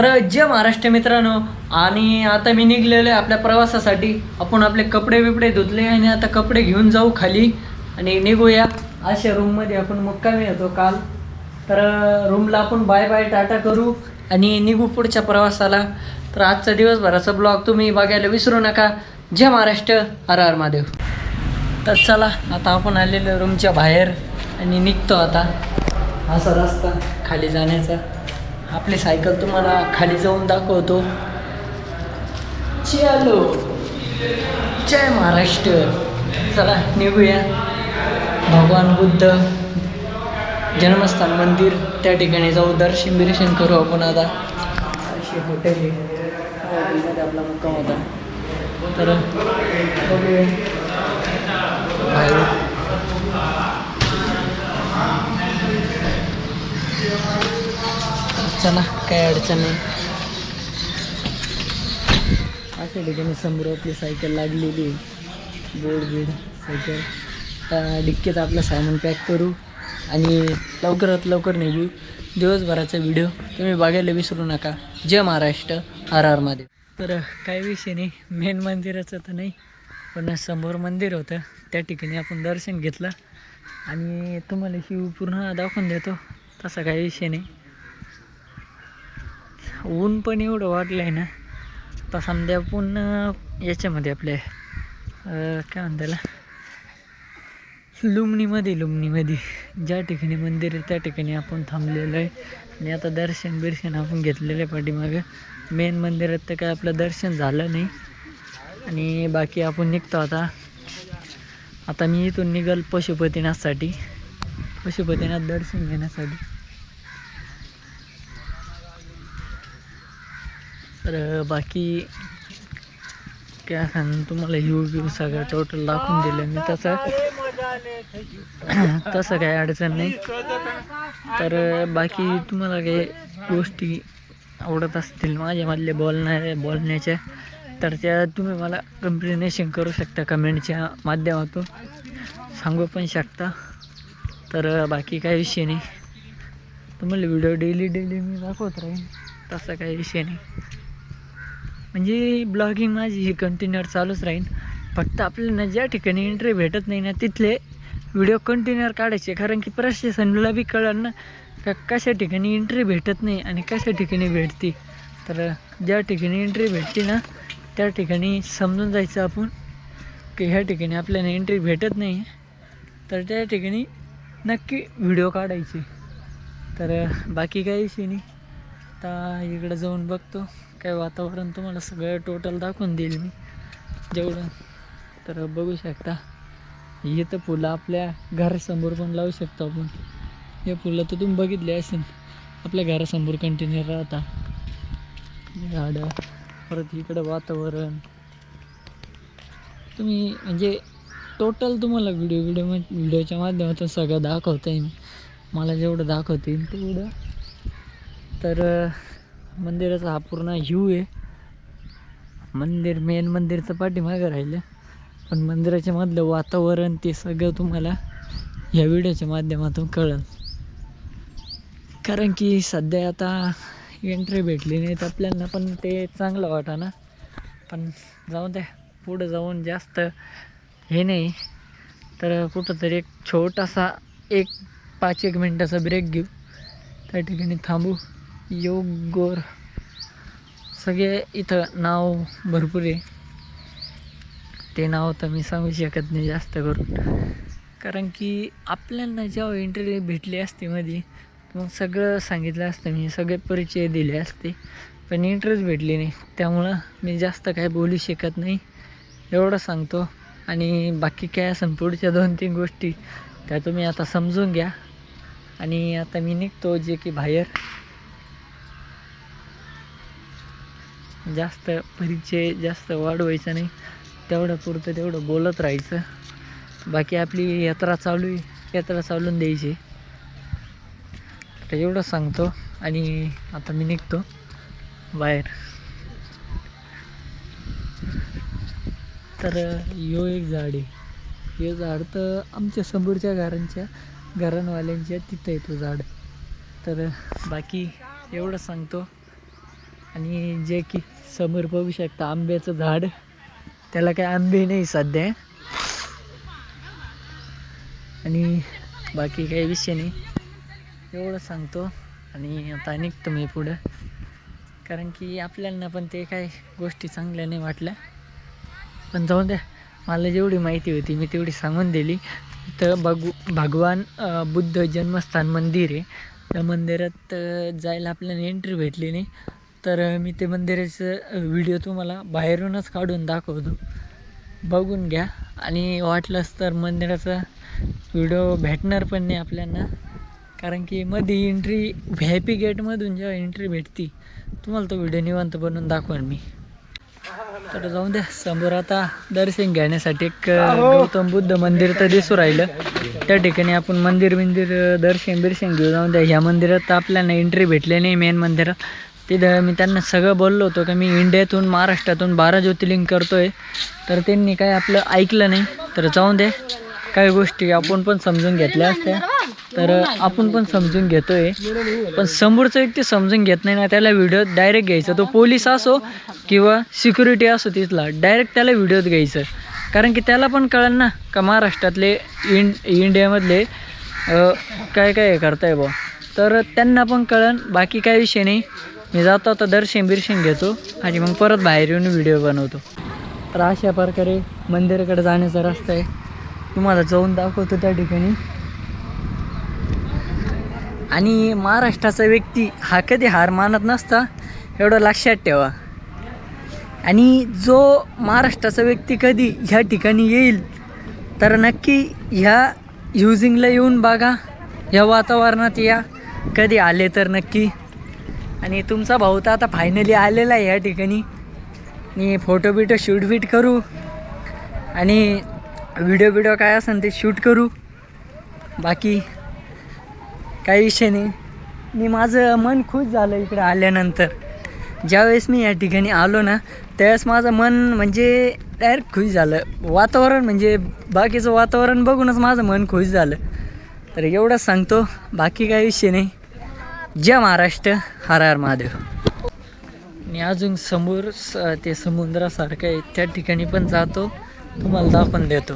तर जय महाराष्ट्र मित्रांनो. आणि आता मी निघलेलो आहे आपल्या प्रवासासाठी. आपण आपले कपडे बिपडे धुतले आणि आता कपडे घेऊन जाऊ खाली. आणि निघूया. अशा रूममध्ये आपण मुक्कामी येतो काल. तर रूमला आपण बाय बाय टाटा करू. आणि निघू पुढच्या प्रवासाला. तर आजचा दिवसभराचा ब्लॉग तुम्ही बघायला विसरू नका. जय महाराष्ट्र. हर हर महादेव. तर चला आता आपण आलेलो रूमच्या बाहेर. आणि निघतो आता. असा रस्ता खाली जाण्याचा. आपली सायकल तुम्हाला खाली जाऊन दाखवतो. चलो. जय महाराष्ट्र. चला निघूया. भगवान बुद्ध. जन्मस्थान मंदिर. त्या ठिकाणी जाऊ दर्शन बिर्शन करू आपण आता. अशी हॉटेल आहे. आपला मुक्काम होता. तर बघूया. बाहेर. चला काय अडचण नाही. अशा ठिकाणी समोर आपली सायकल लागलेली बोर्ड बीड सायकल. डिक्कीत आपलं सामान पॅक करू आणि लवकरात लवकर निघू दिवसभराचा व्हिडिओ. तुम्ही बघायला विसरू नका. जय महाराष्ट्र आर आरमध्ये महादेव. तर काही विषय नाही मेन मंदिराचं तर नाही पण समोर मंदिर होतं. त्या ठिकाणी आपण दर्शन घेतलं. आणि तुम्हाला शिव पूर्ण दाखवून देतो. तसा काही विषय नाही. ऊन पण एवढं वाढलं आहे ना. आता समजा आपण याच्यामध्ये आपल्या काय म्हणताला लुमणीमध्ये लुमणीमध्ये ज्या ठिकाणी मंदिर आहे त्या ठिकाणी आपण थांबलेलो आहे. आणि आता दर्शन बिर्शन आपण घेतलेलं आहे पाठीमागं. मेन मंदिरात तर काय आपलं दर्शन झालं नाही. आणि बाकी आपण निघतो आता. आता मी इथून निघाल पशुपतीनाथसाठी. पशुपतीनाथ दर्शन घेण्यासाठी. तर बाकी काय सांग तुम्हाला यू व्यू सगळं टोटल दाखवून दिलं मी. तसं तसं काही अडचण नाही. तर बाकी तुम्हाला काही गोष्टी आवडत असतील माझ्यामधले बोलणारे बोलण्याच्या तर त्या तुम्ही मला कम्प्लेनेशन करू शकता कमेंटच्या माध्यमातून. सांगू पण शकता. तर बाकी काही विषय नाही. तुम्हाला व्हिडिओ डेली डेली मी दाखवत राहीन. तसा काही विषय नाही. म्हणजे ब्लॉगिंग माझी ही कंटिन्युअर चालूच राहील फक्त आपल्याला ज्या ठिकाणी एंट्री भेटत नाही ना तिथले व्हिडिओ कंटिन्युअर काढायचे. कारण की प्रशासनाला बी कळलं ना का कशा ठिकाणी एंट्री भेटत नाही आणि कशा ठिकाणी भेटते. तर ज्या ठिकाणी एंट्री भेटते ना त्या ठिकाणी समजून जायचं आपण की ह्या ठिकाणी आपल्याला एंट्री भेटत नाही. तर त्या ठिकाणी नक्की व्हिडिओ काढायचे. तर बाकी काही विषय नाही. आता इकडं जाऊन बघतो काय वातावरण तुम्हाला सगळं टोटल दाखवून देईल मी. जेवढं तर बघू शकता. हे तर फुलं आपल्या घरासमोर पण लावू शकतो आपण. हे फुलं तर तुम्ही बघितले असेल. आपल्या घरासमोर कंटिन्यू राहता. झाडं परत इकडं वातावरण. तुम्ही म्हणजे टोटल तुम्हाला व्हिडिओ व्हिडिओ व्हिडिओच्या माध्यमातून सगळं दाखवता येईल मला जेवढं दाखवता येईल तेवढं तर मंदिराचा हा पूर्ण व्ह्यू आहे. मंदिर मेन मंदिरचं पाठीमागं राहिलं. पण मंदिराच्या मधलं वातावरण ते सगळं तुम्हाला ह्या व्हिडिओच्या माध्यमातून कळेल. कारण की सध्या आता एंट्री भेटली नाही तर आपल्याला पण ते चांगलं वाटा ना. पण जाऊन द्या पुढं जाऊन जास्त हे नाही. तर कुठंतरी एक छोटासा एक पाच एक मिनटाचा ब्रेक घेऊ. त्या ठिकाणी थांबू. योग गोर सगळे इथं नाव भरपूर आहे. ते नाव तर मी सांगू शकत नाही जास्त करून. कारण की आपल्याला जेव्हा इंटरव्ह्यू भेटली असते मध्ये मग सगळं सांगितलं असतं मी सगळे परिचय दिले असते. पण इंटरेस्ट भेटली नाही. त्यामुळं मी जास्त काय बोलू शकत नाही. एवढं सांगतो. आणि बाकी काय असेल पुढच्या दोन तीन गोष्टी त्या तुम्ही आता समजून घ्या. आणि आता मी निघतो जे की बाहेर. जास्त परिचय जास्त वाढवायचा नाही. तेवढं पुरतं तेवढं बोलत राहायचं. बाकी आपली यात्रा चालू यात्रा चालून द्यायची. तर एवढं सांगतो आणि आता मी निघतो बाहेर. तर यो एक झाड आहे. हे झाड तर आमच्या समोरच्या घरांच्या घरांवाल्यांच्या तिथं आहे तो झाड. तर बाकी एवढं सांगतो. आणि जे की समोर बघू शकता आंब्याचं झाड. त्याला काही आंबे नाही सध्या. आणि बाकी काही विषय नाही. एवढं सांगतो आणि आता निघतो मी पुढं. कारण की आपल्याला पण ते काय गोष्टी चांगल्या नाही वाटल्या. पण जाऊन द्या मला जेवढी माहिती होती मी तेवढी सांगून दिली. तर भगव भगवान बुद्ध जन्मस्थान मंदिर आहे. त्या मंदिरात जायला आपल्याला एंट्री भेटली नाही. तर मी ते मंदिराचं व्हिडिओ तुम्हाला बाहेरूनच काढून दाखवतो. बघून घ्या. आणि वाटलंच तर मंदिराचा व्हिडिओ भेटणार पण नाही आपल्याला. कारण की मध्ये एंट्री व्ही आय पी गेटमधून जेव्हा एंट्री भेटती तुम्हाला तो व्हिडिओ निवांत बनवून दाखवेन मी. तर जाऊन द्या. समोर आता दर्शन घेण्यासाठी एक गौतम बुद्ध मंदिर तर दिसू राहिलं. त्या ठिकाणी आपण मंदिर बिंदिर दर्शन बिर्शन घेऊ जाऊन द्या. ह्या मंदिरात आपल्याला एंट्री भेटली नाही मेन मंदिरात तिथं मी त्यांना सगळं बोललो होतो की मी इंडियातून महाराष्ट्रातून बारा ज्योतिर्लिंग करतो आहे तर त्यांनी काय आपलं ऐकलं नाही. तर जाऊन दे. काही गोष्टी आपण पण समजून घेतल्या असत्या. तर आपण पण समजून घेतो आहे पण समोरचा व्यक्ती समजून घेत नाही ना त्याला व्हिडिओ डायरेक्ट घ्यायचा. तो पोलीस असो किंवा सिक्युरिटी असो तिथला डायरेक्ट त्याला व्हिडिओत घ्यायचं. कारण की त्याला पण कळेल ना का महाराष्ट्रातले इंड इंडियामधले काय काय करताय बुवा. तर त्यांना पण कळन बाकी काही विषय नाही. मी जातो आता दर्शन बिर्शन घेतो आणि मग परत बाहेर येऊन व्हिडिओ बनवतो. तर अशा प्रकारे मंदिराकडे जाण्याचा रस्ता आहे. तुम्हाला जाऊन दाखवतो त्या ठिकाणी. आणि महाराष्ट्राचा व्यक्ती हा कधी हार मानत नसता एवढं लक्षात ठेवा. आणि जो महाराष्ट्राचा व्यक्ती कधी ह्या ठिकाणी येईल तर नक्की ह्या युजिंगला येऊन बघा. या वातावरणात या. कधी आले तर नक्की. आणि तुमचा भाऊ तर आता फायनली आलेला आहे या ठिकाणी. आणि फोटो बिटो शूट बीट करू. आणि व्हिडिओ बिडिओ काय असेल ते शूट करू. बाकी काही विषय नाही. मी माझं मन खुश झालं इकडे आल्यानंतर. ज्यावेळेस मी या ठिकाणी आलो ना त्यावेळेस माझं मन म्हणजे डायरेक्ट खुश झालं. वातावरण म्हणजे बाकीचं वातावरण बघूनच माझं मन खुश झालं. तर एवढंच सांगतो. बाकी काही विषय नाही. जय महाराष्ट्र हर हर महादेव. आणि अजून समोर स ते समुद्रासारखं आहे त्या ठिकाणी पण जातो तुम्हाला दाखवून देतो.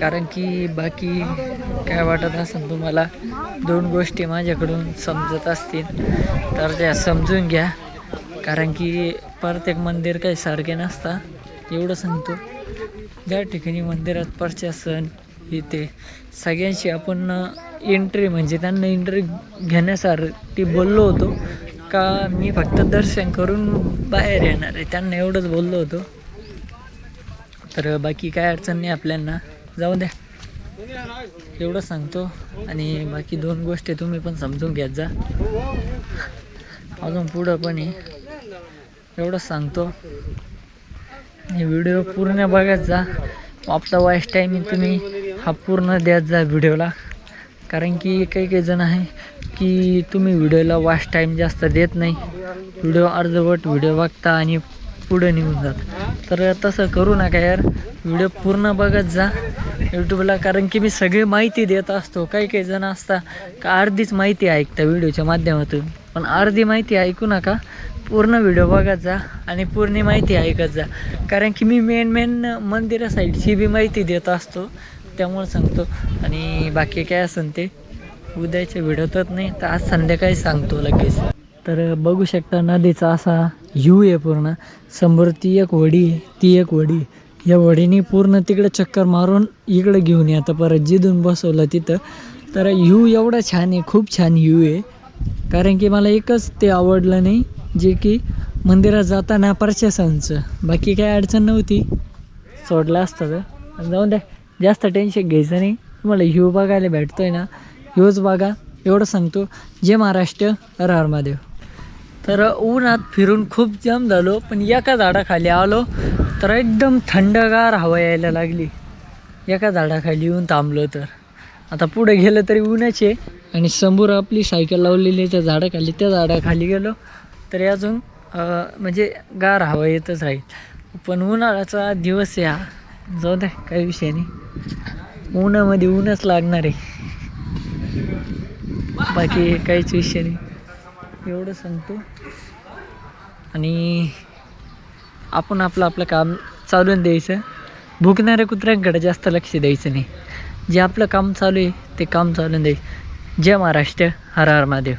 कारण की बाकी काय वाटत असेल तुम्हाला दोन गोष्टी माझ्याकडून समजत असतील तर त्या समजून घ्या. कारण की प्रत्येक मंदिर काही सारखे नसता एवढं सांगतो. ज्या ठिकाणी मंदिरात प्रशासन इथे सगळ्यांशी आपण एंट्री म्हणजे त्यांना एंट्री घेण्यासाठी बोललो होतो. का मी फक्त दर्शन करून बाहेर येणार आहे त्यांना एवढंच बोललो होतो. तर बाकी काय अडचण नाही आपल्यांना. जाऊ द्या. एवढं सांगतो आणि बाकी दोन गोष्टी तुम्ही पण समजून घेत जा. अजून पुढं पण आहे. एवढंच सांगतो. हे व्हिडिओ पूर्ण बघत जा. आपला वॉइस टायमिंग तुम्ही हा पूर्ण द्यात जा व्हिडिओला कारण की काही काही जण आहे की तुम्ही व्हिडिओला वॉच टाईम जास्त देत नाही. व्हिडिओ अर्धवट व्हिडिओ बघता आणि पुढे निघून जात. तर तसं करू नका यार. व्हिडिओ पूर्ण बघत जा. यूट्यूबला कारण की मी सगळी माहिती देत असतो. काही काही जण असता का अर्धीच माहिती ऐकता व्हिडिओच्या माध्यमातून. पण अर्धी माहिती ऐकू नका. पूर्ण व्हिडिओ बघत जा आणि पूर्ण माहिती ऐकत जा. कारण की मी मेन मेन मंदिरा साईडची बी माहिती देत असतो त्यामुळे सांगतो. आणि बाकी काय असेल ते उद्याच्या व्हिडिओतच नाही तर आज संध्याकाळी सांगतो लगेच. तर बघू शकता नदीचा असा यू आहे पूर्ण. समोर ती एक वडी ती एक वडी. या वडीने पूर्ण तिकडे चक्कर मारून इकडे घेऊन येतं परत जिथून बसवलं तिथं. तर यू एवढा छान आहे खूप छान यू आहे. कारण की मला एकच ते आवडलं नाही. जे की मंदिरात जाताना प्रशासनचं बाकी काही अडचण नव्हती. सोडलं असतं तर जाऊन द्या. जास्त टेन्शन घ्यायचं नाही. तुम्हाला ह्यू बघायला भेटतोय ना ह्यूच बघा. एवढं सांगतो. जे महाराष्ट्र. हर महादेव. तर उन्हात फिरून खूप जाम झालो पण एका झाडाखाली आलो तर एकदम थंडगार हवा यायला लागली. एका झाडाखाली येऊन थांबलो तर. आता पुढे गेलं तरी ऊनाचे आणि समोर आपली सायकल लावलेली आहे त्या झाडाखाली. त्या झाडाखाली गेलो. तरी अजून म्हणजे गार हवा येतच राहील. पण उन्हाळ्याचा दिवस या. जाऊ द्या काही विषय नाही. उन्हामध्ये ऊनच लागणार आहे. बाकी काहीच विषय नाही. एवढं सांगतो. आणि आपण आपलं आपलं काम चालून द्यायचं. भुकणाऱ्या कुत्र्यांकडे जास्त लक्ष द्यायचं नाही. जे आपलं काम चालू आहे ते काम चालून द्यायचं जय महाराष्ट्र हर हर महादेव.